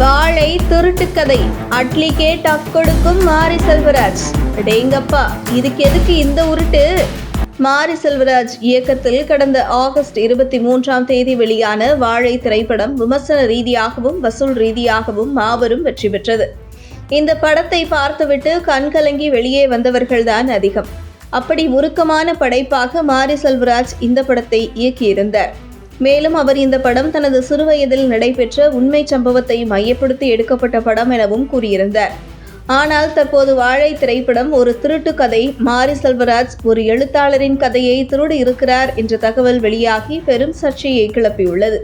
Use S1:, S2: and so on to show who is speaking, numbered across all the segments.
S1: வாழை திருட்டுக்கதை அட்லிக்கே டக் கொடுக்கும் மாரி செல்வராஜ். டேங்கப்பா இதுக்கு எதுக்கு இந்த உருட்டு? மாரி செல்வராஜ் இயக்கத்தில் கடந்த ஆகஸ்ட் இருபத்தி மூன்றாம் தேதி வெளியான வாழை திரைப்படம் விமர்சன ரீதியாகவும் வசூல் ரீதியாகவும் மாபெரும் வெற்றி பெற்றது. இந்த படத்தை பார்த்துவிட்டு கண்கலங்கி வெளியே வந்தவர்கள்தான் அதிகம். அப்படி உருக்கமான படைப்பாக மாரி செல்வராஜ் இந்த படத்தை இயக்கியிருந்தார். மேலும் அவர் இந்த படம் தனது சிறுவயதில் நடைபெற்ற உண்மை சம்பவத்தை மையப்படுத்தி எடுக்கப்பட்ட படம் எனவும் கூறியிருந்தார். ஆனால் தற்போது வாழை திரைப்படம் ஒரு திருட்டு கதை. மாரி செல்வராஜ் ஒரு எழுத்தாளரின் கதையை திருடி இருக்கிறார் என்ற தகவல் வெளியாகி பெரும் சர்ச்சையை கிளப்பியுள்ளது.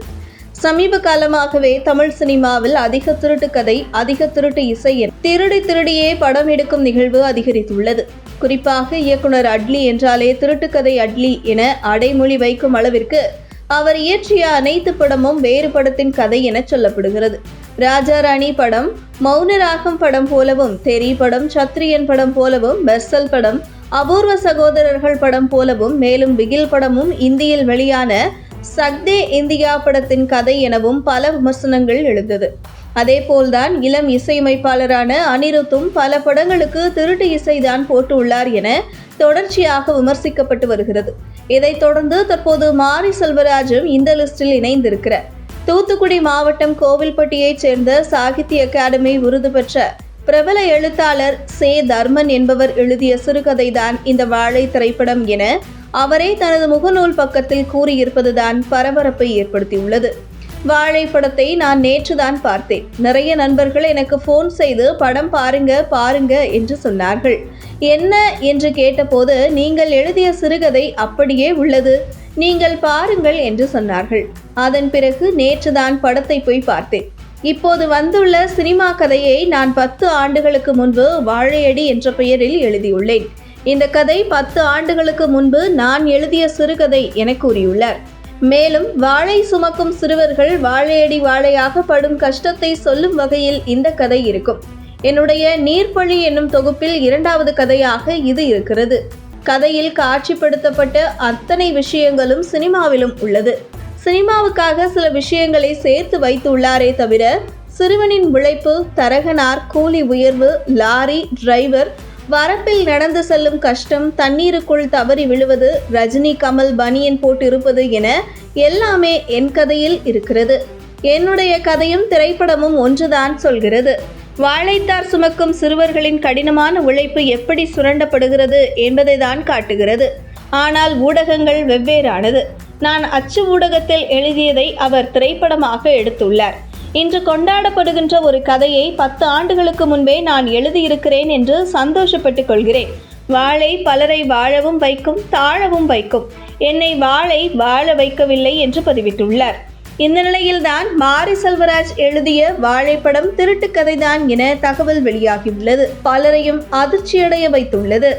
S1: சமீப காலமாகவே தமிழ் சினிமாவில் அதிக திருட்டு கதை அதிக திருட்டு இசை திருடி திருடியே படம் எடுக்கும் நிகழ்வு அதிகரித்துள்ளது. குறிப்பாக இயக்குனர் அட்லி என்றாலே திருட்டு கதை அட்லி என அடைமொழி வைக்கும் அளவிற்கு அவர் இயற்றிய அனைத்து படமும் வேறு படத்தின் கதை என சொல்லப்படுகிறது. ராஜா ராணி படம் மௌனராகம் படம் போலவும் தெரி படம் சத்ரியன் படம் போலவும் பெர்சல் படம் அபூர்வ சகோதரர்கள் படம் போலவும் மேலும் பிகில் படமும் இந்தியில் வெளியான சக்தே இந்தியா படத்தின் கதை எனவும் பல விமர்சனங்கள் எழுந்தது. அதேபோல்தான் இளம் இசையமைப்பாளரான அனிருத்தும் பல படங்களுக்கு திருட்டு இசைதான் போட்டு உள்ளார் என தொடர்ச்சியாக விமர்சிக்கப்பட்டு வருகிறது. இதைத் தொடர்ந்து தற்போது மாரி செல்வராஜும் இந்த லிஸ்டில் இணைந்திருக்கிறார். தூத்துக்குடி மாவட்டம் கோவில்பட்டியைச் சேர்ந்த சாகித்ய அகாடமி விருது பெற்ற பிரபல எழுத்தாளர் சே தர்மன் என்பவர் எழுதிய சிறுகதைதான் இந்த வாழை திரைப்படம் என அவரே தனது முகநூல் பக்கத்தில் கூறியிருப்பதுதான் பரபரப்பை ஏற்படுத்தியுள்ளது. வாழை படத்தை நான் நேற்றுதான் பார்த்தேன். நிறைய நண்பர்கள் எனக்கு ஃபோன் செய்து படம் பாருங்க பாருங்க என்று சொன்னார்கள். என்ன? என்று கேட்டபோது நீங்கள் எழுதிய சிறுகதை அப்படியே உள்ளது. நீங்கள் பாருங்கள் என்று சொன்னார்கள். அதன் பிறகு நேற்றுதான் படத்தை போய் பார்த்தேன். இப்போது வந்துள்ள சினிமா கதையை நான் பத்து ஆண்டுகளுக்கு முன்பு வாழையடி என்ற பெயரில் எழுதியுள்ளேன். இந்த கதை பத்து ஆண்டுகளுக்கு முன்பு நான் எழுதிய சிறுகதை என கூறியுள்ளார். மேலும் வாழை சுமக்கும் சிறுவர்கள் வாழையடி வாழையாக படும் கஷ்டத்தை சொல்லும் வகையில் இந்த கதை இருக்கும். என்னுடைய நீர்ப்பழி என்னும் தொகுப்பில் இரண்டாவது கதையாக இது இருக்கிறது. கதையில் காட்சிப்படுத்தப்பட்ட அத்தனை விஷயங்களும் சினிமாவிலும் உள்ளது. சினிமாவுக்காக சில விஷயங்களை சேர்த்து வைத்துள்ளாரே தவிர சிறுவனின் உழைப்பு தரகனார் கூலி உயர்வு லாரி டிரைவர் வரப்பில் நடந்து செல்லும் கஷ்டம் தண்ணீருக்குள் தவறி விழுவது ரஜினி கமல் பனியன் போட்டு இருப்பது என எல்லாமே என் கதையில் இருக்கிறது. என்னுடைய கதையும் திரைப்படமும் ஒன்றுதான் சொல்கிறது. வாழைத்தார் சுமக்கும் சிறுவர்களின் கடினமான உழைப்பு எப்படி சுரண்டப்படுகிறது என்பதை தான் காட்டுகிறது. ஆனால் ஊடகங்கள் வெவ்வேறானது. நான் அச்சு ஊடகத்தில் எழுதியதை அவர் திரைப்படமாக எடுத்துள்ளார். இன்று கொண்டாடப்படுகின்ற ஒரு கதையை பத்து ஆண்டுகளுக்கு முன்பே நான் எழுதியிருக்கிறேன் என்று சந்தோஷப்பட்டுக் கொள்கிறேன். வாழை பலரை வாழவும் வைக்கும் தாழவும் வைக்கும். என்னை வாழை வாழ வைக்கவில்லை என்று பதிவிட்டுள்ளார். இந்த நிலையில்தான் மாரி செல்வராஜ் எழுதிய வாழைப்படம் திருட்டு கதைதான் என தகவல் வெளியாகியுள்ளது. பலரையும் அதிர்ச்சியடைய வைத்துள்ளது.